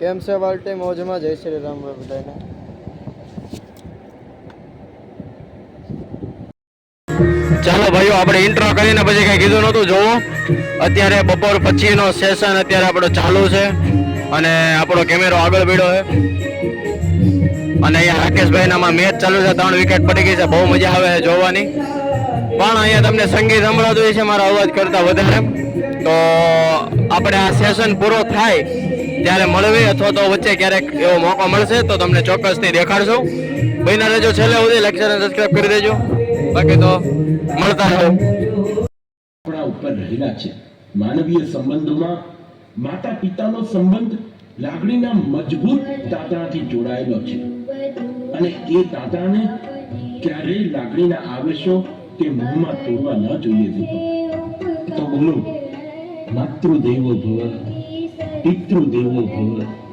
કેમ છે વાલટે મોજમાં જય શ્રી રામ બધાને. ચાલો ભાઈઓ, આપણે ઇન્ટ્રો કરીને પછી કઈ કીધું નહોતું. જોવો, અત્યારે બપોર પછીનો સેશન અત્યારે આપણો ચાલુ છે અને આપણો કેમેરો આગળ પડ્યો છે. અને અહીંયા રાકેશભાઈનામાં મેચ ચાલુ છે, ત્રણ વિકેટ પડી ગઈ છે, બહુ મજા આવે છે જોવાની. પણ અહીંયા તમને સંગીત સંભળાતું છે મારા અવાજ કરતા વધારે. તો આપણે આ સેશન પૂરો થાય. ત્યારે મળવી અથવા તો વચ્ચે ક્યારેક એવો મોકો મળશે, તો તમને ચોક્કસથી દેખાડશું. બહીના રહેજો છેલ્લે સુધી લેક્ચર સબસ્ક્રાઈબ કરી દેજો. બાકી તો મળતા રહો. આપણા ઉપર રહેલા છે. માનવીય સંબંધોમાં માતા પિતાનો સંબંધ લાગણીના મજબૂત તાતણાથી જોડાયેલો છે. અને એ તાતણાને ક્યારેય લાગણીના આવેશો કે મોહમાં તોડવા ન જોઈએ. તો બોલો, માતૃદેવો ભવ. પિતૃદેવો ભવ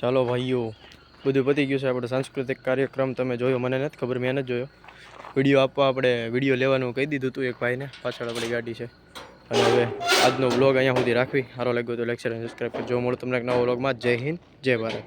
ચાલો ભાઈઓ, બધું પતી ગયું છે આપણો સાંસ્કૃતિક કાર્યક્રમ. તમે જોયો, મને નથી ખબર, મેં નથી જોયો. વીડિયો આપવા આપણે વીડિયો લેવાનું કહી દીધું હતું એક ભાઈને. પાછળ આપણી ગાડી છે. અને હવે આજનો બ્લોગ અહીંયા સુધી રાખવી. સારો લાગ્યો તો લેક્ચર સબસ્ક્રાઈબ કરજો. મળું તમને એક નવો બ્લોગમાં જય હિન્દ, જય ભારત.